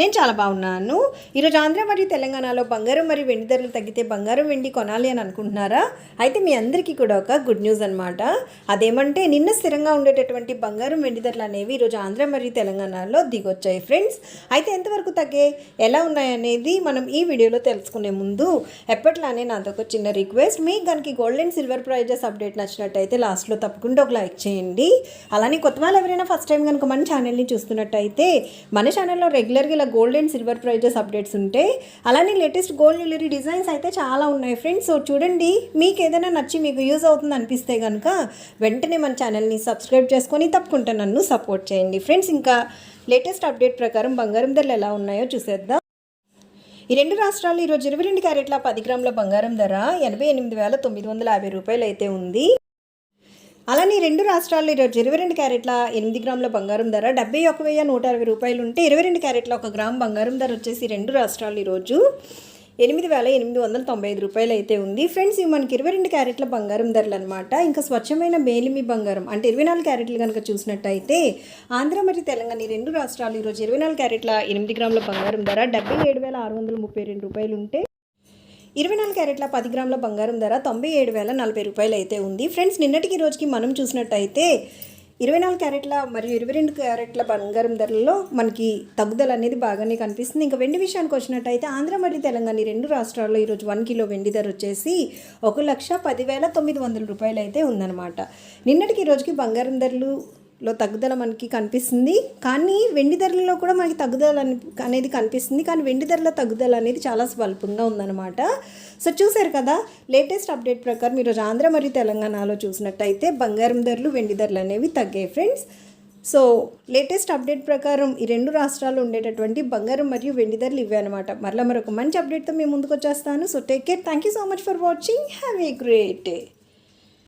నేను చాలా బాగున్నాను. ఈరోజు ఆంధ్ర మరియు తెలంగాణలో బంగారం మరియు వెండి ధరలు తగ్గితే బంగారం వెండి కొనాలి అని అనుకుంటున్నారా? అయితే మీ అందరికీ కూడా ఒక గుడ్ న్యూస్ అనమాట అదేమంటే నిన్న స్థిరంగా ఉండేటటువంటి బంగారం వెండి ధరలు అనేవి ఈరోజు ఆంధ్ర మరియు తెలంగాణలో దిగొచ్చాయి ఫ్రెండ్స్. అయితే ఎంతవరకు తగ్గే ఎలా ఉన్నాయనేది మనం ఈ వీడియోలో తెలుసుకునే ముందు ఎప్పట్లానే నాతో ఒక చిన్న రిక్వెస్ట్ మీకు కనుక gold and silver prizes update నచ్చినట్టయితే లాస్ట్లో తప్పకుండా ఒక లైక్ చేయండి. అలానే కొత్త వాళ్ళు ఎవరైనా ఫస్ట్ టైం కనుక మన ఛానల్ని చూస్తున్నట్టయితే మన ఛానల్లో రెగ్యులర్గా ఇలా gold and silver prizes updates ఉంటాయి అలానే లేటెస్ట్ గోల్డ్ జ్యువెలరీ డిజైన్స్ అయితే చాలా ఉన్నాయి ఫ్రెండ్స్ సో చూడండి మీకు ఏదైనా నచ్చి మీకు యూజ్ అవుతుంది అనిపిస్తే కనుక వెంటనే మన ఛానల్ని సబ్స్క్రైబ్ చేసుకొని తప్పకుండా నన్ను సపోర్ట్ చేయండి. ఫ్రెండ్స్ ఇంకా లేటెస్ట్ అప్డేట్ ప్రకారం బంగారం ధరలు ఎలా ఉన్నాయో చూసేద్దాం. ఈ రెండు రాష్ట్రాలు ఈరోజు ఇరవై రెండు క్యారెట్ల పది గ్రాముల బంగారం ధర ఎనభై ఎనిమిది వేల తొమ్మిది వందల యాభై రూపాయలు అయితే ఉంది. అలానే ఈ రెండు రాష్ట్రాల్లో ఈరోజు ఇరవై రెండు క్యారెట్ల ఎనిమిది గ్రాముల బంగారం ధర డెబ్బై ఒక వెయ్యి నూట అరవై రూపాయలు ఉంటే ఇరవై రెండు క్యారెట్ల ఒక గ్రామ్ బంగారం ధర వచ్చేసి రెండు రాష్ట్రాలు ఈరోజు ఎనిమిది వేల ఎనిమిది వందల తొంభై ఐదు రూపాయలు అయితే ఉంది. ఫ్రెండ్స్ ఇవి మనకి ఇరవై రెండు క్యారెట్ల బంగారం ధరలు అనమాట ఇంకా స్వచ్ఛమైన మేలిమి బంగారం అంటే ఇరవై నాలుగు క్యారెట్లు కనుక చూసినట్టయితే ఆంధ్ర మరియు తెలంగాణ ఈ రెండు రాష్ట్రాలు ఈరోజు ఇరవై నాలుగు క్యారెట్ల ఎనిమిది గ్రాముల బంగారం ధర డెబ్బై ఏడు వేల ఆరు వందల ముప్పై రెండు రూపాయలు ఉంటే ఇరవై నాలుగు క్యారెట్ల పది గ్రాముల బంగారం ధర తొంభై ఏడు వేల నలభై రూపాయలు అయితే ఉంది. ఫ్రెండ్స్ నిన్నటికి రోజుకి మనం చూసినట్టయితే ఇరవై నాలుగు క్యారెట్ల మరియు ఇరవై రెండు క్యారెట్ల బంగారం ధరల్లో మనకి తగ్గుదల అనేది బాగానే కనిపిస్తుంది. ఇంకా వెండి విషయానికి వచ్చినట్టయితే ఆంధ్ర మరియు తెలంగాణ రెండు రాష్ట్రాల్లో ఈరోజు వన్ కిలో వెండి ధర వచ్చేసి ఒక లక్ష పదివేల తొమ్మిది వందల రూపాయలు అయితే ఉందన్నమాట. నిన్నటికి ఈ రోజుకి బంగారం ధరలు లో తగ్గుదల మనకి కనిపిస్తుంది. కానీ వెండి ధరలలో కూడా మనకి తగ్గుదల అనేది కనిపిస్తుంది. కానీ వెండి ధరల తగ్గుదల అనేది చాలా స్వల్పంగా ఉందన్నమాట. సో చూసారు కదా లేటెస్ట్ అప్డేట్ ప్రకారం ఈరోజు ఆంధ్ర మరియు తెలంగాణలో చూసినట్టయితే బంగారం ధరలు వెండి ధరలు అనేవి తగ్గాయి ఫ్రెండ్స్. సో లేటెస్ట్ అప్డేట్ ప్రకారం ఈ రెండు రాష్ట్రాల్లో ఉండేటటువంటి బంగారం మరియు వెండి ధరలు ఇవే అనమాట మరలా మరొక మంచి అప్డేట్తో మేము ముందుకు వచ్చేస్తాను. So take care. Thank you so much for watching. Have a great day.